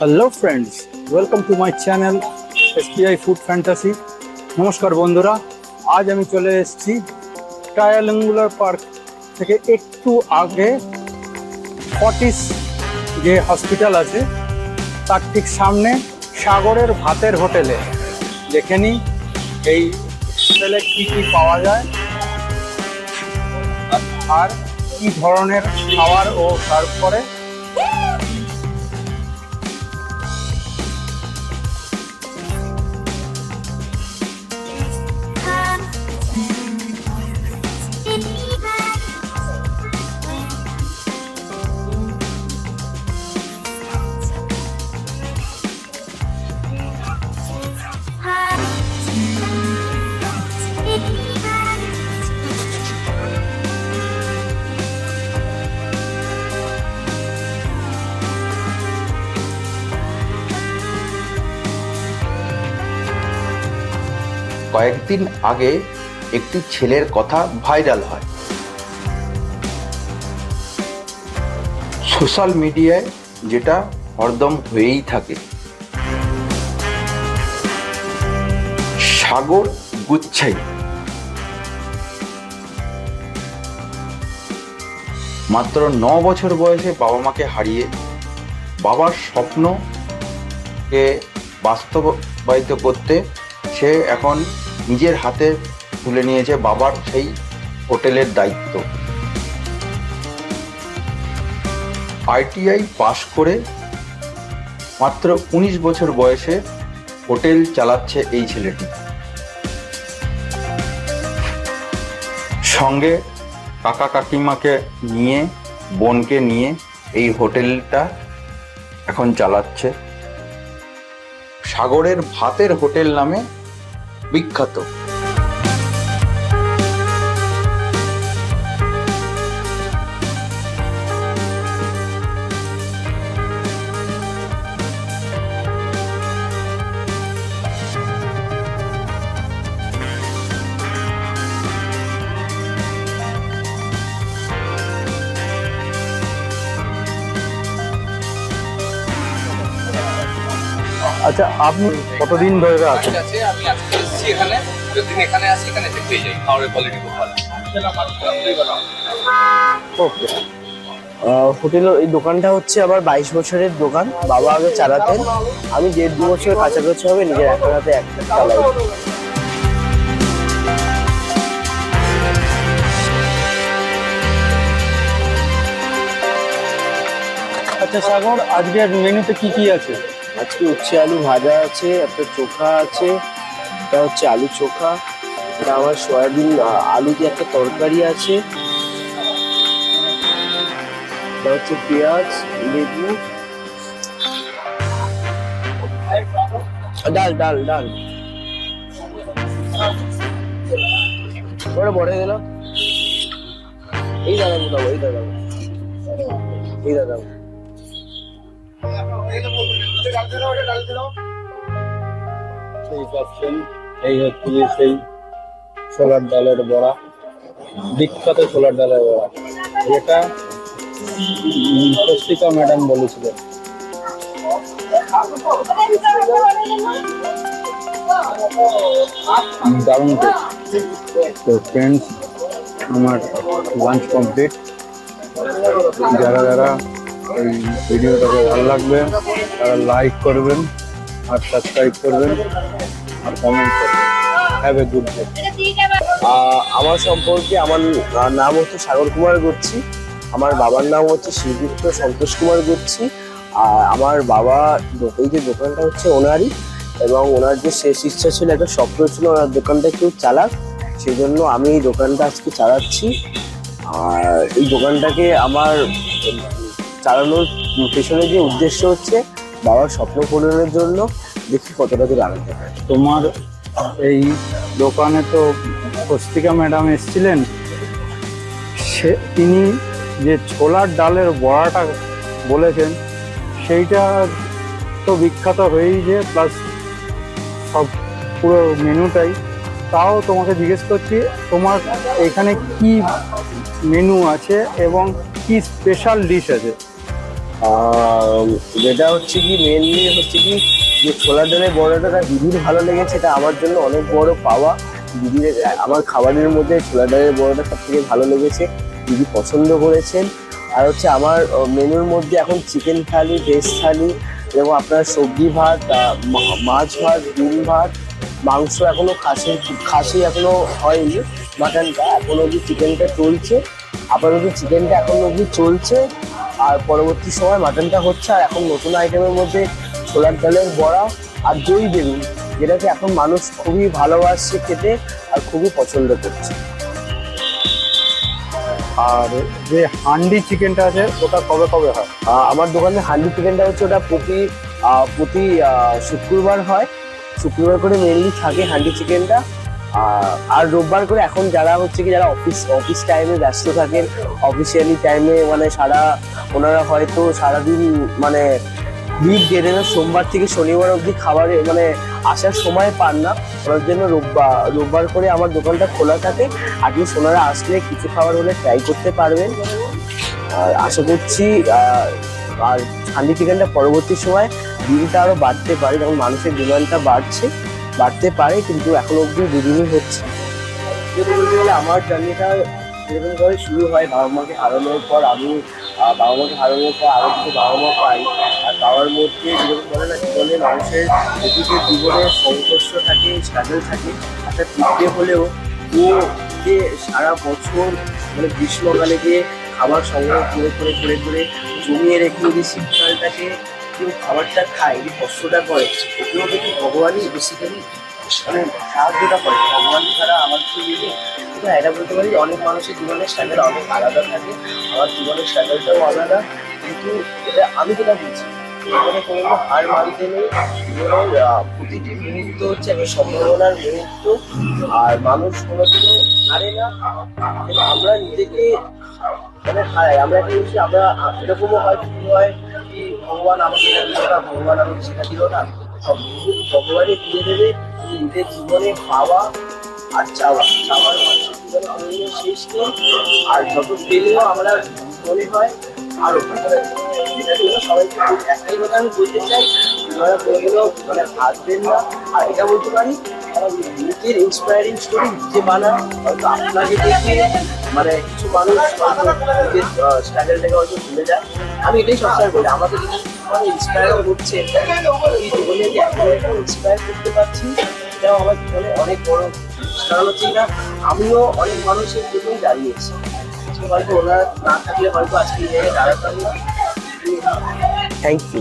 Hello friends welcome to my channel SPI food fantasy নমস্কার, বন্ধুরা। আজ আমি চলে এসেছি ট্রায়ালেঙ্গুলার পার্ক থেকে একটু আগে ফর্টিস যে হসপিটাল আছে, তার ঠিক সামনে সাগরের ভাতের হোটেলে। দেখে নিই এই হোটেলে কী কী পাওয়া যায় আর কী ধরনের খাবার ও সার্ভ করে। কয়েকদিন আগে একটি ছেলের কথা ভাইরাল হয়। সোশ্যাল মিডিয়ায় যেটা হরদম হয়েই থাকে। সাগর গুচ্ছাই। মাত্র ন বছর বয়সে বাবা মাকে হারিয়ে বাবার স্বপ্নকে বাস্তবায়িত করতে সে এখন নিজের হাতে তুলে নিয়েছে বাবার সেই হোটেলের দায়িত্ব। আইটিআই পাশ করে মাত্র উনিশ বছর বয়সে হোটেল চালাচ্ছে এই ছেলেটি। সঙ্গে কাকা কাকিমাকে নিয়ে, বোনকে নিয়ে এই হোটেলটা এখন চালাচ্ছে। সাগরের ভাতের হোটেল নামে বিখ্যাত। আচ্ছা আপনি কতদিন ধরে আছেন? এখানে যতদিন এখানে আসি এখানে দেখতেই যাই খাবারের কোয়ালিটি খুব ভালো। ওকে হোটেলের এই দোকানটা হচ্ছে আমার বাইশ বছরের দোকান বাবা আগে চালাতেন। আমি দেড় দু বছর কাছাকাছি হবে নিজের একটা হাতে একটা চালাই। আচ্ছা সাগর আজকের মেনুতে কি কি আছে? আজকে উচ্ছে আলু ভাজা আছে একটা চোখা আছে এটা হচ্ছে আলু চোখা, এটা আমার সয়াবিন আলু দিয়ে একটা তরকারি আছে। এটা হচ্ছে পেঁয়াজ, লেবু। ডাল ডাল ডাল। ওটা বড় দিল এই দাদা দাও এই দাদা এই দাদা সেই পাচ্ছেন এই হচ্ছে যে সেই ছোলার ডালের বড়া, বিখ্যাত ছোলার ডালের বড়া। এটা স্বস্তিকা ম্যাডাম বলেছিলেন। দারুণ। তো ফ্রেন্ডস আমার লাঞ্চ কমপ্লিট যারা যারা এই ভিডিওটাকে ভালো লাগবে, তারা লাইক করবেন আর সাবস্ক্রাইব করবেন। আর কমেন্ট করবেন হ্যাভ এ গুড ডে আমার সম্পর্কে আমার নাম হচ্ছে সাগর কুমার গচ্ছি। আমার বাবার নাম হচ্ছে শ্রীযুক্ত সন্তোষ কুমার গচ্ছি। আর আমার বাবা এই যে দোকানটা হচ্ছে ওনারই এবং ওনার যে শেষ ইচ্ছা ছিল, একটা স্বপ্ন ছিল ওনার দোকানটা একটু চালাক সেই জন্য আমি এই দোকানটা আজকে চালাচ্ছি। আর এই দোকানটাকে আমার চালানোর পেছনে যে উদ্দেশ্য হচ্ছে বাবার স্বপ্ন পূরণের জন্য দেখি কতটা দূর পারে। তোমার এই দোকানে তো স্বস্তিকা ম্যাডাম এসেছিলেন। সে তিনি যে ছোলার ডালের বড়াটা বলেছেন, সেইটা তো বিখ্যাত হয়েই যে প্লাস সব পুরো মেনুটাই। তাও তোমাকে জিজ্ঞেস করছি, তোমার এখানে কি মেনু আছে এবং কি স্পেশাল ডিশ আছে? যেটা হচ্ছে কি মেনলি হচ্ছে কি, যে ছোলার ডালের বড়াটা দিদির ভালো লেগেছে, এটা আমার জন্য অনেক বড় পাওয়া। দিদির, আমার খাবারের মধ্যে ছোলার ডালের বড়াটা সব থেকে ভালো লেগেছে, দিদি পছন্দ করেছেন। আর হচ্ছে আমার মেনুর মধ্যে এখন চিকেন থালি, ভেজ থালি, এবং আপনার সবজি ভাত মাছ ভাত, ডিম ভাত, মাংস এখনও খাসি খাসি এখনও হয়নি, মাটনটা এখনও অব্দি চিকেনটা চলছে। আপাতত চিকেনটা এখন অব্দি চলছে। আর পরবর্তী সময় মাটনটা হচ্ছে আর এখন নতুন আইটেমের মধ্যে ছোলার ডালের বড়া আর দই বেগুন যেটাকে এখন মানুষ খুবই ভালোবাসছে খেতে আর খুবই পছন্দ করছে। আর যে হান্ডি চিকেনটা আছে ওটা কবে কবে হয়? আমার দোকানে হান্ডি চিকেনটা হচ্ছে ওটা প্রতি প্রতি শুক্রবার হয়। শুক্রবার করে মেনলি থাকে হান্ডি চিকেনটা। আর রোববার করে এখন যারা হচ্ছে কি, যারা অফিস অফিস টাইমে ব্যস্ত থাকেন অফিসিয়ালি টাইমে মানে সারা, ওনারা হয়তো সারাদিন মানে লিভ দেবেন। সোমবার থেকে শনিবার অবধি খাবারে মানে আসার সময় পান না। ওনার জন্য রোববার রোববার করে আমার দোকানটা খোলা থাকে। আপনি সোনারা আসলে কিছু খাবার হলে ট্রাই করতে পারবেন। আর আশা করছি আর হান্ডি চিকেনটা পরবর্তী সময় বিলটা আরও বাড়তে পারে, যেমন মানুষের ডিমান্ডটা বাড়ছে। বাড়তে পারে, কিন্তু এখন অব্দি দুদিনই হচ্ছে। যেটা বলতে গেলে আমার জার্নিটা যেরকম ভাবে শুরু হয় বাবা মাকে হারানোর পর আমি বাবা মাকে হারানোর পর আরও কিছু বাবা মা পাই। আর পাওয়ার মধ্যে যেরকম বলে না, জীবনে মানুষের প্রতিটি জীবনে সংঘর্ষ থাকে স্ট্রাগল থাকে। একটা তৃপ্তি হলেও ও যে সারা বছর মানে গ্রীষ্মকালে যে খাবার সংগ্রহ করে করে করে করে জমিয়ে রেখে যদি শীতকালটাকে কেউ খাবারটা খায় যে কষ্টটা করে ওগুলো কিন্তু ভগবানই বেসিক্যালি মানে সাহায্যটা করে। ভগবান ছাড়া আমার কিছু নেই। কিন্তু হ্যাঁ, এটা বলতে পারি অনেক মানুষের জীবনের স্ট্রাগল অনেক আলাদা থাকে। আমার জীবনের স্ট্রাগলটাও আলাদা। কিন্তু এটা আমি যেটা বুঝি জীবনে কোনো হার মানতে নেই। জীবনের প্রতিটি মুহূর্ত হচ্ছে একটা সম্ভাবনার মুহূর্ত। আর মানুষ কোনোদিনও হারে না। আমরা নিজেকে মানে হারাই। আমরা একটা আমরা এরকমও হয় কি হয় কি ভগবান আমাকে এটা না, ভগবান আমাকে সেটা দিল না। সব ভগবানই দিয়ে দেবে নিজের জীবনে পাওয়া আর চাওয়া। চাওয়ার মানুষের জীবনে কোনোদিনও শেষ নেই, আর যত পেলেও আমরা মনে হয় আরও এটা সবাইকে একটাই কথা আমি বলতে চাই আপনারা কোনোদিনও মানে হাসবেন না। আর এটা বলতে পারি নিজের ইন্সপায়ারিং স্টোরি যে বানান হয়তো আপনাকে দেখে মানে কিছু মানুষ নিজের স্ট্রাগলটাকে হয়তো ভুলে যায়। আমি এটাই সবসময় বলি যদি মানে ইন্সপায়ার করছে এই জীবনে যে ইন্সপায়ার করতে পারছি, এটাও আমার জীবনে অনেক বড় কারণ হচ্ছে না আমিও অনেক মানুষের জন্যই দাঁড়িয়েছি হয়তো ওনারা না থাকলে হয়তো আজকে এই জায়গায় দাঁড়াতাম না। Thank you